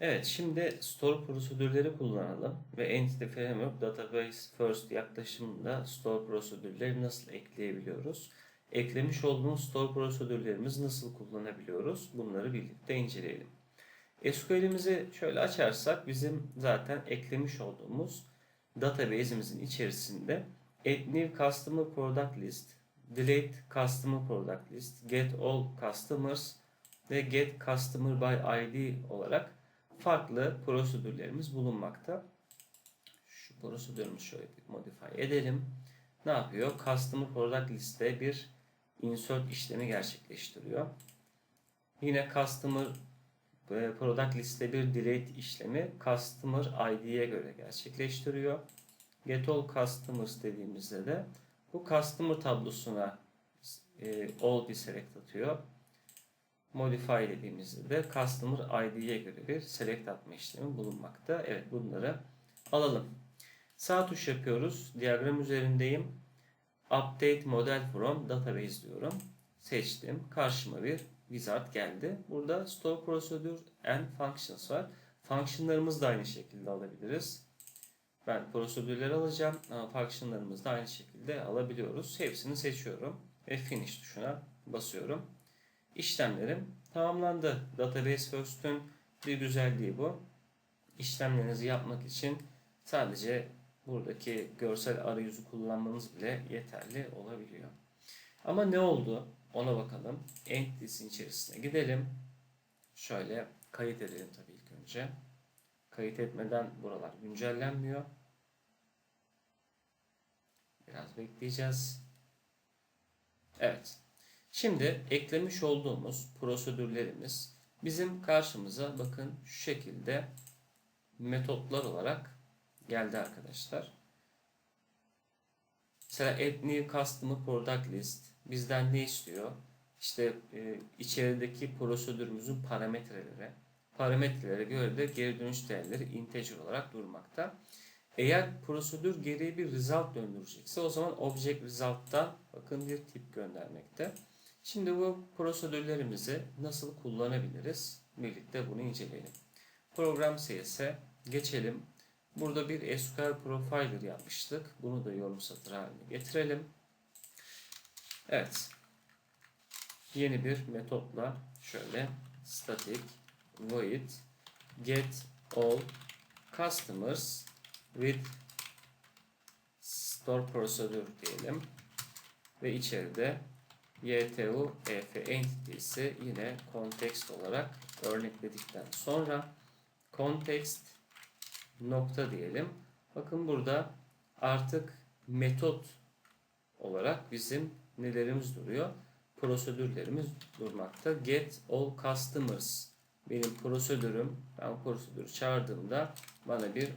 Evet, şimdi store prosedürleri kullanalım ve Entity Framework Database First yaklaşımında store prosedürleri nasıl ekleyebiliyoruz? Eklemiş olduğumuz store prosedürlerimizi nasıl kullanabiliyoruz? Bunları birlikte inceleyelim. SQL'imizi şöyle açarsak bizim zaten eklemiş olduğumuz database'imizin içerisinde add new customer product list, delete customer product list, get all customers ve get customer by ID olarak farklı prosedürlerimiz bulunmakta. Şu prosedürümüzü şöyle bir modify edelim. Ne yapıyor? Customer product liste bir insert işlemi gerçekleştiriyor. Yine customer e, product liste bir delete işlemi customer ID'ye göre gerçekleştiriyor. Get all customers dediğimizde de bu customer tablosuna e, all bir select atıyor. Modify dediğimizde de Customer ID'ye göre bir select atma işlemi bulunmakta. Evet bunları alalım. Sağ tuş yapıyoruz. Diyagram üzerindeyim. Update Model From Database diyorum. Seçtim. Karşıma bir wizard geldi. Burada Store Procedure and Functions var. Functionlarımızı da aynı şekilde alabiliriz. Ben prosedürleri alacağım ama da aynı şekilde alabiliyoruz. Hepsini seçiyorum ve Finish tuşuna basıyorum işlemlerim tamamlandı. Database First'ün bir güzelliği bu. İşlemlerinizi yapmak için sadece buradaki görsel arayüzü kullanmanız bile yeterli olabiliyor. Ama ne oldu? Ona bakalım. Entity'sin içerisine gidelim. Şöyle kayıt edelim tabii ilk önce. Kayıt etmeden buralar güncellenmiyor. Biraz bekleyeceğiz. Evet. Şimdi eklemiş olduğumuz prosedürlerimiz bizim karşımıza bakın şu şekilde metotlar olarak geldi arkadaşlar. Mesela add new customer product list bizden ne istiyor? İşte e, içerideki prosedürümüzün parametreleri, parametrelere göre de geri dönüş değerleri integer olarak durmakta. Eğer prosedür geriye bir result döndürecekse o zaman object result'tan bakın bir tip göndermekte. Şimdi bu prosedürlerimizi nasıl kullanabiliriz? Birlikte bunu inceleyelim. Program CS'e geçelim. Burada bir SQL Profiler yapmıştık. Bunu da yorum satır haline getirelim. Evet. Yeni bir metotla şöyle static void get all customers with store procedure diyelim. Ve içeride YTU EF entity'si yine context olarak örnekledikten sonra context nokta diyelim. Bakın burada artık metot olarak bizim nelerimiz duruyor? Prosedürlerimiz durmakta. Get all customers benim prosedürüm. Ben prosedürü çağırdığımda bana bir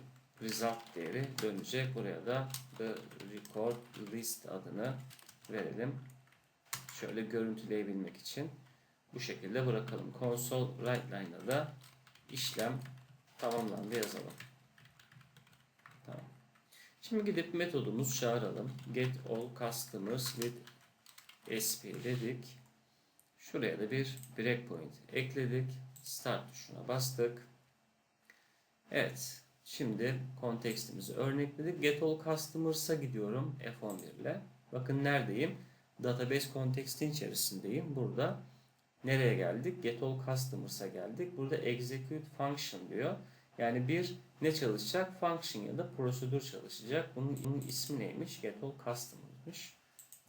result değeri dönecek. Buraya da the record list adını verelim şöyle görüntüleyebilmek için bu şekilde bırakalım. Console write line'a da işlem tamamlandı yazalım. Tamam. Şimdi gidip metodumuz çağıralım. Get all customers with sp dedik. Şuraya da bir breakpoint ekledik. Start tuşuna bastık. Evet. Şimdi kontekstimizi örnekledik. Get all customers'a gidiyorum F11 ile. Bakın neredeyim? Database kontekstin içerisindeyim. Burada nereye geldik? Get all customers'a geldik. Burada execute function diyor. Yani bir ne çalışacak? Function ya da prosedür çalışacak. Bunun, bunun ismi neymiş? Get all customer'mış.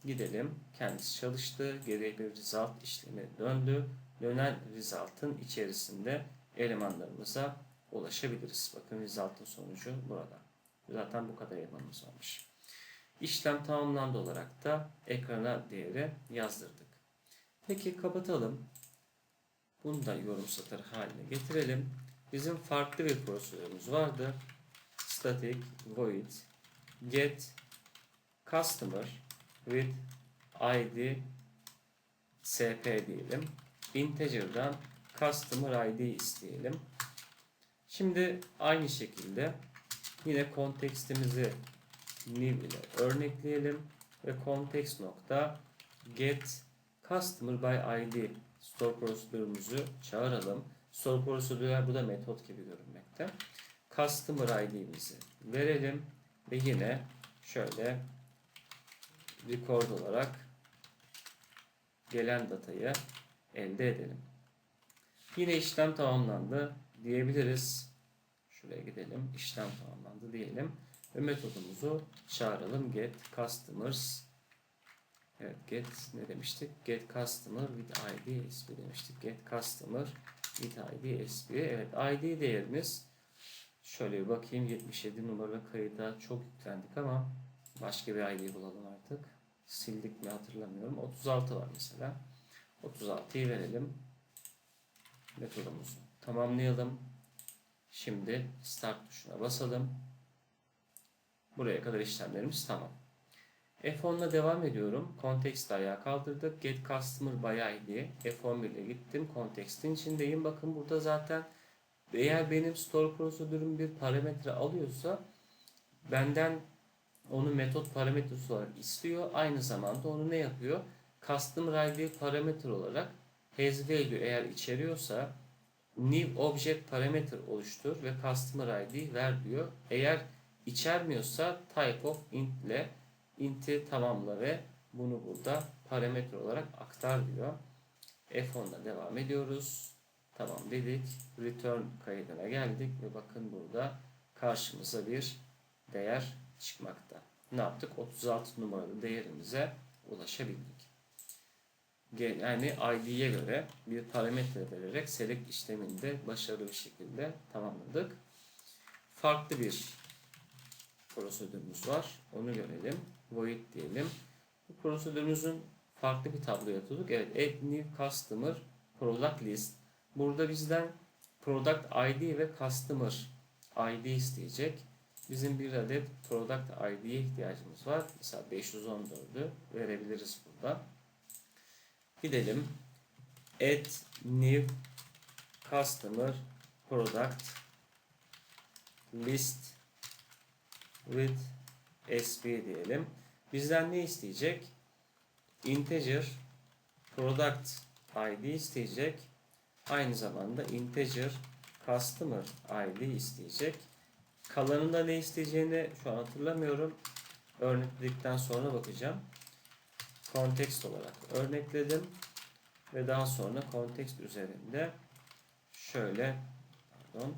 Gidelim. Kendisi çalıştı. Geriye bir result işlemi döndü. Dönen result'ın içerisinde elemanlarımıza ulaşabiliriz. Bakın result'ın sonucu burada. Zaten bu kadar elemanımız varmış. İşlem tamamlandı olarak da ekrana değeri yazdırdık. Peki kapatalım. Bunu da yorum satır haline getirelim. Bizim farklı bir prosedürümüz vardı. Static void get customer with id sp diyelim. Integer'dan customer id isteyelim. Şimdi aynı şekilde yine kontekstimizi new ile örnekleyelim ve context nokta get customer by id store prosedürümüzü çağıralım. Store prosedürler bu da metot gibi görünmekte. Customer ID'mizi verelim ve yine şöyle record olarak gelen datayı elde edelim. Yine işlem tamamlandı diyebiliriz. Şuraya gidelim. İşlem tamamlandı diyelim. Ve metodumuzu çağıralım. Get customers Evet get ne demiştik? Get customer with ID SP demiştik. Get customer with ID SP. Evet ID değerimiz şöyle bir bakayım 77 numaralı kayıda çok yüklendik ama başka bir ID bulalım artık. Sildik mi hatırlamıyorum. 36 var mesela. 36'yı verelim. Metodumuzu tamamlayalım. Şimdi start tuşuna basalım. Buraya kadar işlemlerimiz tamam. F10'la devam ediyorum. Context ayağa kaldırdık. Get Customer by ID. F11 ile gittim. Context'in içindeyim. Bakın burada zaten eğer benim store prosedürüm bir parametre alıyorsa benden onu metot parametresi olarak istiyor. Aynı zamanda onu ne yapıyor? Customer ID parametre olarak has value eğer içeriyorsa new object parametre oluştur ve customer ID ver diyor. Eğer içermiyorsa type of int ile int'i tamamla ve bunu burada parametre olarak aktar diyor. F10'da devam ediyoruz. Tamam dedik. Return kaydına geldik ve bakın burada karşımıza bir değer çıkmakta. Ne yaptık? 36 numaralı değerimize ulaşabildik. Yani ID'ye göre bir parametre vererek select işlemini de başarılı bir şekilde tamamladık. Farklı bir prosedürümüz var. Onu görelim. Void diyelim. Bu prosedürümüzün farklı bir tabloya tuttuk. Evet, add new customer product list. Burada bizden product ID ve customer ID isteyecek. Bizim bir adet product ID'ye ihtiyacımız var. Mesela 514'ü verebiliriz burada. Gidelim. Add new customer product list with sp diyelim. Bizden ne isteyecek? Integer product id isteyecek. Aynı zamanda integer customer id isteyecek. Kalanında ne isteyeceğini şu an hatırlamıyorum. Örnekledikten sonra bakacağım. Kontekst olarak örnekledim. Ve daha sonra kontekst üzerinde şöyle pardon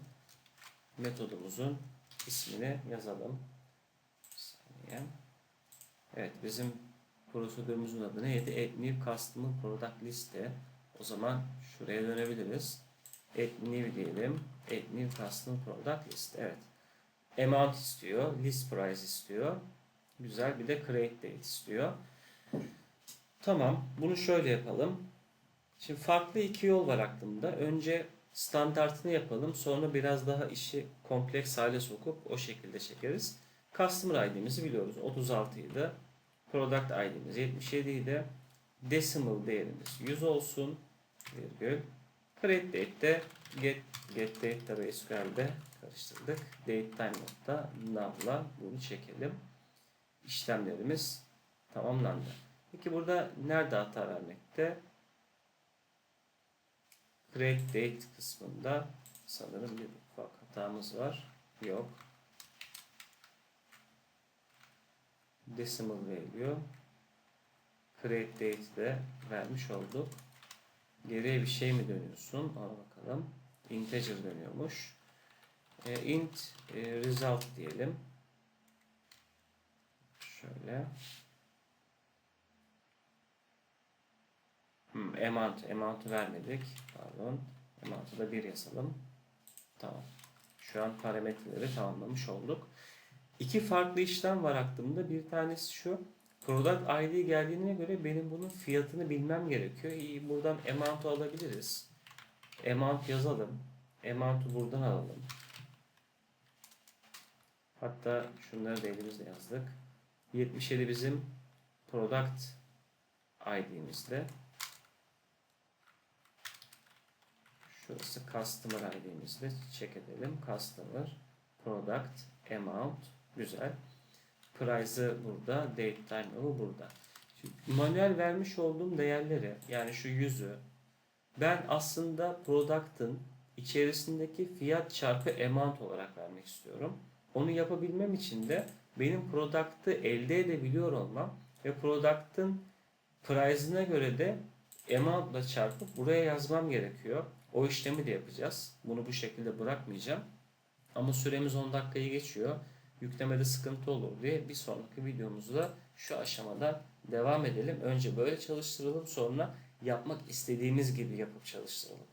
metodumuzun ismini yazalım. Saniye. Evet bizim prosedürümüzün adı neydi? Add new customer product liste. O zaman şuraya dönebiliriz. Add new diyelim. Add new customer product list. Evet. Amount istiyor. List price istiyor. Güzel. Bir de create date istiyor. Tamam. Bunu şöyle yapalım. Şimdi farklı iki yol var aklımda. Önce standartını yapalım. Sonra biraz daha işi kompleks hale sokup o şekilde çekeriz. Customer ID'mizi biliyoruz. 36 idi. Product ID'miz 77 idi. Decimal değerimiz 100 olsun. Virgül. Create date'de get, get date tabi karıştırdık. Date time nokta nav'la bunu çekelim. İşlemlerimiz tamamlandı. Peki burada nerede hata vermekte? Create date kısmında sanırım bir ufak hatamız var. Yok. Decimal value. Create date de vermiş olduk. Geriye bir şey mi dönüyorsun? Ona bakalım. Integer dönüyormuş. E, int e, result diyelim. Şöyle. Hmm, amount, amount'u vermedik. Pardon. Amount'u da 1 yazalım. Tamam. Şu an parametreleri tamamlamış olduk. İki farklı işlem var aklımda. Bir tanesi şu. Product ID geldiğine göre benim bunun fiyatını bilmem gerekiyor. İyi, buradan amount'u alabiliriz. Amount yazalım. Amount'u buradan alalım. Hatta şunları da elimizle yazdık. 77 bizim product ID'mizde. Şurası customer ID'mizde. Check edelim. Customer, product, amount. Güzel. Price'ı burada. Date time'ı burada. Şimdi manuel vermiş olduğum değerleri yani şu yüzü ben aslında product'ın içerisindeki fiyat çarpı amount olarak vermek istiyorum. Onu yapabilmem için de benim product'ı elde edebiliyor olmam ve product'ın price'ına göre de amount'la çarpıp buraya yazmam gerekiyor. O işlemi de yapacağız. Bunu bu şekilde bırakmayacağım. Ama süremiz 10 dakikayı geçiyor. Yüklemede sıkıntı olur diye bir sonraki videomuzda şu aşamada devam edelim. Önce böyle çalıştıralım sonra yapmak istediğimiz gibi yapıp çalıştıralım.